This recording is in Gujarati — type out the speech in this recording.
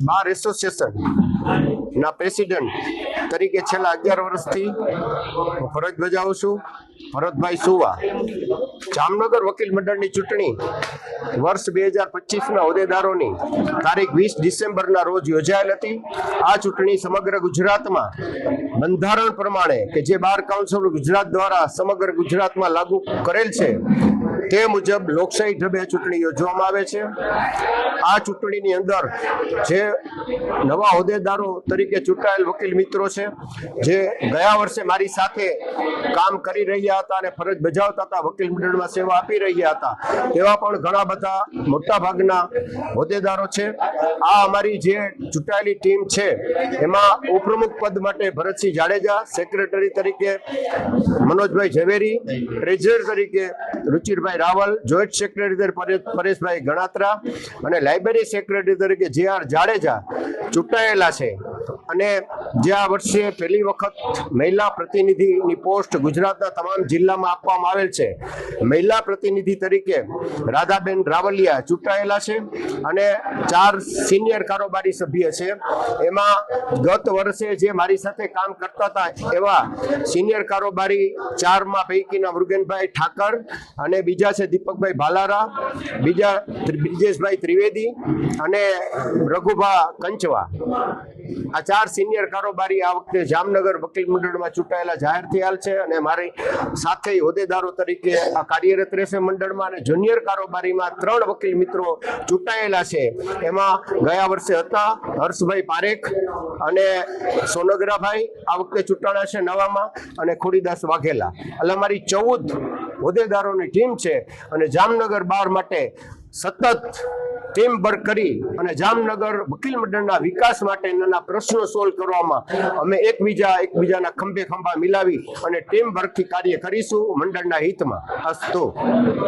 બાર એસોસિએશન ના પ્રેસિડેન્ટ તરીકે છેલ્લા અગિયાર વર્ષથી ફરજ બજાવું છું ભરતભાઈ સુવા. જામનગર વકીલ મંડળની ચૂંટણી વર્ષ બે હજાર પચીસના હોદ્દેદારોની તારીખ વીસ ડિસેમ્બરના રોજ યોજાયેલ હતી. આ ચૂંટણી સમગ્ર ગુજરાતમાં બંધારણ પ્રમાણે કે જે બાર કાઉન્સિલ ગુજરાત દ્વારા સમગ્ર ગુજરાતમાં લાગુ કરેલ છે તે મુજબ લોકશાહી ઢબે ચૂંટણી યોજવામાં આવે છે. આ ચૂંટણીની અંદર જે નવા હોદ્દેદારો તરીકે ચૂંટાયેલ વકીલ મિત્રો છે, જે ગયા વર્ષે મારી સાથે કામ કરી રહ્યા હતા અને ફરજ બજાવતા હતા, વકીલ મંડળમાં સેવા આપી રહ્યા હતા તેવા પણ ઘણા બધા મોટા ભાગના હોદ્દેદારો છે. આ અમારી જે ચૂંટાયેલી ટીમ છે, એમાં ઉપપ્રમુખ પદ માટે ભરતસિંહ જાડેજા, સેક્રેટરી તરીકે મનોજભાઈ ઝવેરી ટ્રેઝર તરીકે રુચિરભાઈ રાવલ, જોઈન્ટ સેક્રેટરી તરીકે પરેશ- પરેશભાઈ ગણાત્રા અને લાઇબ્રેરી સેક્રેટરી તરીકે જે આર જાડેજા ચૂંટાયેલા છે. અને જે આ વર્ષે પહેલી વખત મહિલા પ્રતિનિધિની પોસ્ટ ગુજરાતના તમામ જિલ્લામાં આપવામાં આવેલ છે. મહિલા પ્રતિનિધિ તરીકે રાધાબેન રાવલિયા ચૂંટાયેલા છે અને ચાર સિનિયર કારોબારી સભ્ય છે. એમાં ગત વર્ષે જે મારી સાથે કામ કરતા હતા એવા સિનિયર કારોબારી ચારમાં પૈકીના મુરુગનભાઈ ઠાકર અને બીજા છે દીપકભાઈ ભાલારા, બીજા બ્રિજેશભાઈ ત્રિવેદી અને રઘુભા કંચવા. આ ચાર સિનિયર કારોબારી આ વખતે જામનગર વકીલ મંડળમાં ચૂંટાયેલા જાહેર થયેલ છે અને મારી સાથે હોદ્દેદારો તરીકે આ કાર્યરત રહેશે મંડળમાં અને જુનિયર કારોબારીમાં ત્રણ વકીલ મિત્રો ચૂંટાયેલા છે. એમાં ગયા વર્ષે હતા હર્ષભાઈ પારેખ અને સોનગરાભાઈ આ વખતે ચૂંટાણા છે નવામાં અને ખોડીદાસ વાઘેલા. એટલે અમારી ચૌદ હોદ્દેદારોની ટીમ છે અને જામનગર બાર માટે સતત ટીમ વર્ક કરી અને જામનગર વકીલ મંડળના વિકાસ માટેના પ્રશ્નો સોલ્વ કરવામાં અમે એકબીજા એકબીજાના ખંભે ખંભા મિલાવી અને ટીમ વર્કથી કાર્ય કરીશું મંડળના હિતમાં. અસ્તુ